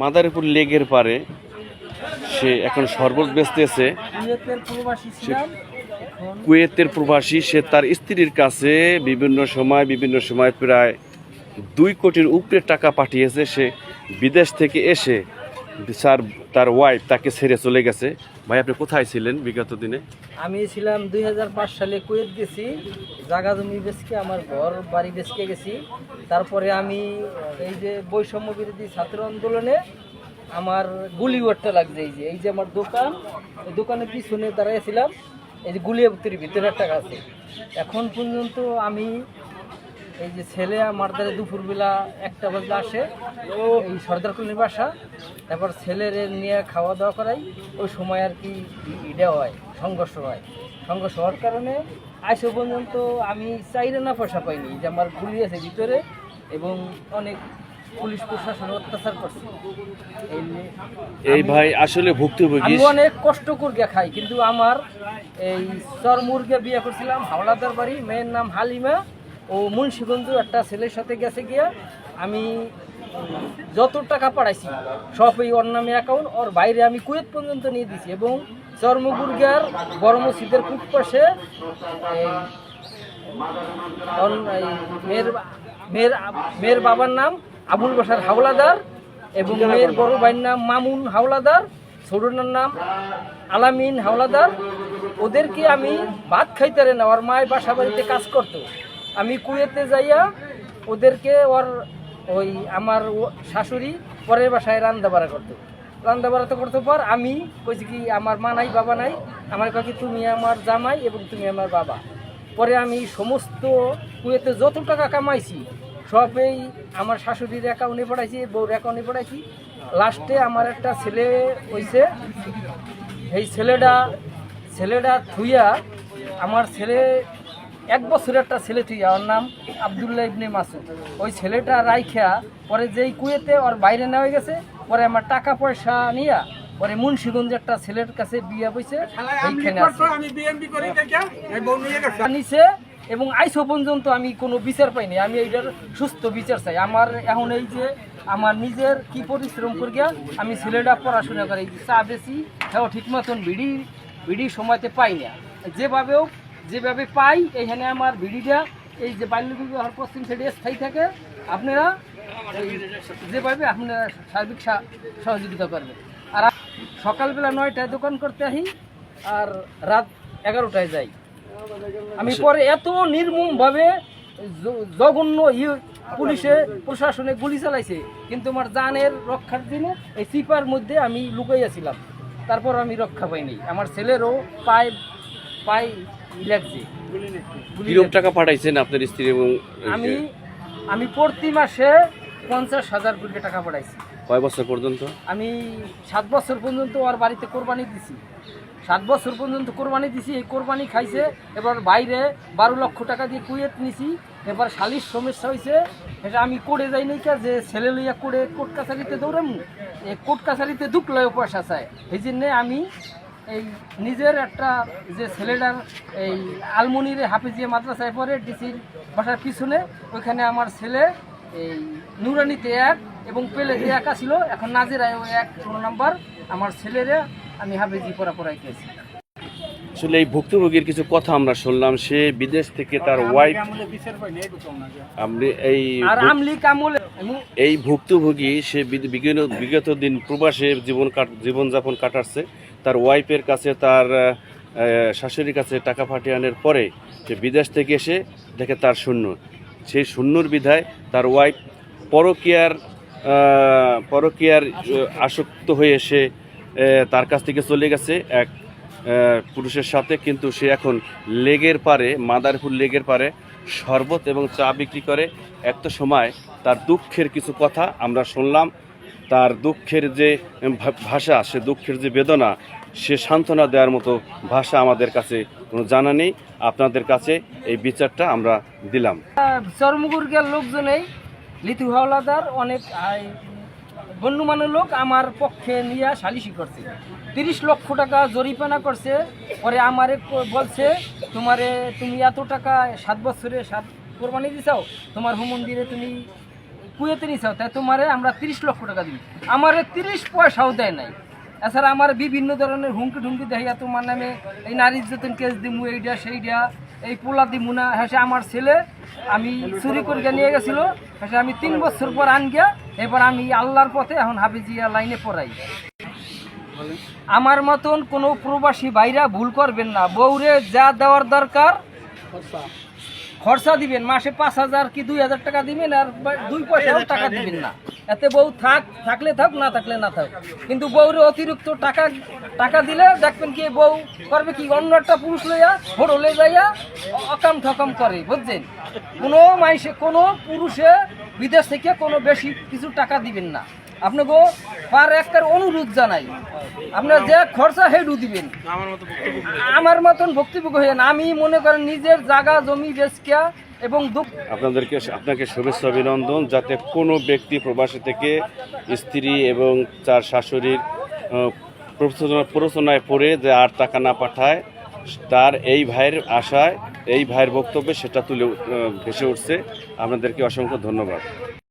মাদারীপুর লেগের পারে সে এখন শরবত বেচতেছে। কুয়েতের প্রবাসী, সে তার স্ত্রীর কাছে বিভিন্ন সময় বিভিন্ন সময় প্রায় দুই কোটির উপরে টাকা পাঠিয়েছে। সে বিদেশ থেকে এসে স্যার তার ওয়াইফ তাকে ছেড়ে চলে গেছে। ভাই, আপনি কোথায় ছিলেন বিগত দিনে? আমি ছিলাম দুই হাজার পাঁচ সালে কুয়েত গেছি। জাগা জমি বেচকে, আমার ঘর, বাড়ি বেচকে গেছি। তারপরে আমি এই যে বৈষম্য বিরোধী ছাত্র আন্দোলনে আমার গুলি ওয়ারটা লাগছে। এই যে এই যে আমার দোকান, এই দোকানের পিছনে দাঁড়াইছিলাম এই যে গুলিয়াবতির ভিতরে একটা আছে। এখন পর্যন্ত আমি এই যে ছেলে আমার দ্বারা দুপুরবেলা একটা বাজলে আসে এই সর্দার কলোনি বাসা। তারপর ছেলের নিয়ে খাওয়া দাওয়া করাই ওই সময় আর কি ইডা হয় সংঘর্ষ হয়। সংঘর্ষ হওয়ার কারণে আইসো পর্যন্ত আমি চাইলে না পয়সা পাইনি যে আমার গুলি আছে ভিতরে এবং অনেক পুলিশ প্রশাসন অত্যাচার করছে। এই এই ভাই আসলে ভুক্তভোগী। অনেক কষ্ট করে খাই কিন্তু আমার এই চর মুরগে বিয়ে করছিলাম হাওলাদার বাড়ি মেয়ের নাম হালিমা। ও মুন্সিগঞ্জ একটা ছেলের সাথে গেছে গিয়া আমি যত টাকা পাঠাইছি সব এই ওর অ্যাকাউন্ট ওর বাইরে আমি কুয়েত পর্যন্ত নিয়ে দিছি এবং চর্মগুর্গার বড় মসজিদের পূব পাশে মেয়ের মেয়ের মেয়ের বাবার নাম আবুল বাসার হাওলাদার এবং মেয়ের বড় ভাইয়ের নাম মামুন হাওলাদার, ছোটনার নাম আলামিন হাওলাদার। ওদেরকে আমি ভাত খাইতে না, ওর মায়ের বাসা বাড়িতে কাজ করতো। আমি কুয়েতে যাইয়া ওদেরকে ওর ওই আমার শাশুড়ি পরের বাসায় রান্না বাড়া করতো। রান্না বাড়াতে করতে পর আমি কইছি কি, আমার মা নাই, বাবা নাই। আমার কাকি তুমি আমার জামাই এবং তুমি আমার বাবা। পরে আমি সমস্ত কুয়েতে যত টাকা কামাইছি সব এই আমার শাশুড়ির অ্যাকাউন্টে পড়াইছি, বউর অ্যাকাউন্টে পড়াইছি। লাস্টে আমার একটা ছেলে হইছে। এই ছেলেটা ছেলেটা থুইয়া আমার ছেলে এক বছরের একটা ছেলে থুইয়া ওর নাম আবদুল্লাহ ইবনে মাসুদ। ওই ছেলেটা রাইখা পরে যেই কুয়েতে ওর বাইরে নেওয়া গেছে পরে আমার টাকা পয়সা নিয়া পরে মুন্সিগঞ্জে একটা ছেলের কাছে বিয়ে বইছে নিছে এবং আইসো পর্যন্ত আমি কোনো বিচার পাইনি। আমি এইটার সুস্থ বিচার চাই। আমার এখন এই যে আমার নিজের কি পরিশ্রম করিয়া আমি ছেলেটা পড়াশোনা করি চা বেশি হ্যাঁ ঠিক মতন বিড়ি বিড়ি সময়তে পাই না। যেভাবেও যেভাবে পাই এইখানে আমার ভিডিটা এই যে বাল্য বিবাহ পশ্চিম সাইডে স্থায়ী থাকে। আপনারা যেভাবে আপনারা সার্বিক সহযোগিতা করবেন। আর সকালবেলা নয়টায় দোকান করতে আসি আর রাত এগারোটায় যাই। আমি পরে এত নির্মম ভাবে জঘন্য ই- পুলিশে প্রশাসনে গুলি চালাইছে। কিন্তু আমার জানের রক্ষার দিনে এই সিপার মধ্যে আমি লুকাইয়াছিলাম। তারপর আমি রক্ষা পাইনি। আমার ছেলেরও পায়ে পায়ে ই লাগছে কিরম টাকা পাঠাইছেন আপনার স্ত্রী এবং আমি আমি প্রতি মাসে পঞ্চাশ হাজার কোটি টাকা পাঠাইছি। কয় বছর পর্যন্ত? আমি সাত বছর পর্যন্ত ওর বাড়িতে কোরবানি দিছি। সাত বছর পর্যন্ত কোরবানি দিছি এই কোরবানি খাইছে এবার বাইরে বারো লক্ষ টাকা দিয়ে কুয়েত নিছি এবার শালির সমস্যা হয়েছে এটা আমি করে যাই নাই কা যে ছেলে লইয়া করে কোর্ট কাছারিতে দৌড়ামু এই কোর্ট কাছারিতে ঢুকলেও পয়সা চায়। এই জন্যে আমি এই নিজের একটা যে ছেলেটার এই আলমনিরে হাফিজিয়া মাদ্রাসায় পরে ডিসির বাসার পিছনে ওইখানে আমার ছেলে এই নুরানিতে এক এবং পেলে যে এক আসিল এখন নাজিরায় ওই এক নাম্বার আমার ছেলেরে আমি হাফিজি পড়া পড়াইতেছি। আসলে এই ভুক্তভোগীর কিছু কথা আমরা শুনলাম সে বিদেশ থেকে তার ওয়াইফ এই এই ভুক্তভোগী সে বিগত বিগত দিন প্রবাসে জীবন কাট জীবনযাপন কাটাচ্ছে। তার ওয়াইফের কাছে, তার শাশুড়ির কাছে টাকা পাঠিয়ে আনার পরে সে বিদেশ থেকে এসে দেখে তার শূন্য। সেই শূন্যর বিধায় তার ওয়াইফ পরকিয়ার পরকিয়ার আসক্ত হয়ে সে তার কাছ থেকে চলে গেছে এক পুরুষের সাথে। কিন্তু সে এখন লেগের পারে, মাদারপুর লেগের পারে, শরবত এবং চা বিক্রি করে। একটা সময় তার দুঃখের কিছু কথা আমরা শুনলাম। তার দুঃখের যে ভাষা, সে দুঃখের যে বেদনা সে সান্ত্বনা দেওয়ার মতো ভাষা আমাদের কাছে কোনো জানা নেই। আপনাদের কাছে এই বিচারটা আমরা দিলাম। চর্মগুর্গের লোকজনেই লিথু হাওলাদার অনেক গণ্যমান্য লোক আমার পক্ষে নিয়ে সালিশি করছে। তিরিশ লক্ষ টাকা জরিমানা করছে, পরে আমারে বলছে, তোমারে তুমি এত টাকা সাত বছরে সাত কোরবানি দিছাও, তোমার মন্দিরে তুমি কুয়েতে নিছাও, তাই তোমারে আমরা তিরিশ লক্ষ টাকা দিই আমারে তিরিশ পয়সাও দেয় নাই। এছাড়া আমার বিভিন্ন ধরনের হুমকি ঢুমকি দেখাইয়া তোমার নামে এই নারী যতন কেস দিমু এইটা সেইটা এই পোলা দিমু না হ্যাঁ আমার ছেলে, আমি চুরি করে নিয়ে গেছিল হ্যাঁ আমি তিন বছর পর আন গিয়া এবার আমি আল্লাহর পথে এখন হাফিজিয়া লাইনে পড়াই। আমার মতন কোনো প্রবাসী ভাইরা ভুল করবেন না। বউরে যা দেওয়ার দরকার, খরচা দিবেন। মাসে পাঁচ হাজার কি দুই হাজার টাকা দিবেন, আর দুই পয়সাও টাকা দিবেন না। এতে বউ থাক, থাকলে থাক, না থাকলে না থাক। কিন্তু বউর অতিরিক্ত টাকা টাকা দিলে দেখবেন কি বউ করবে কি? অন্য একটা পুরুষ লইয়া হোটেলে যাইয়া অ- অকাম ঠকাম করে, বুঝছেন? কোনো মাইসে, কোনো পুরুষে বিদেশ থেকে কোনো বেশি কিছু টাকা দিবেন না। আপনাকে পার একটার অনুরোধ জানাই। আপনার যে খরচা হেডু দিবেন। আমার মতন ভক্তিভোগ হয়ে না আমি মনে করেন নিজের জায়গা জমি বেচকিয়া এবং দুঃখ আপনাদেরকে আপনাকে শুভেচ্ছা অভিনন্দন। যাতে কোনো ব্যক্তি প্রবাসী থেকে স্ত্রী এবং তার শাশুড়ির প্ররোচনায় পড়ে যে আর টাকা না পাঠায় তার এই ভাইয়ের আশায় এই ভাইয়ের বক্তব্যে সেটা তুলে ভেসে উঠছে। আপনাদেরকে অসংখ্য ধন্যবাদ।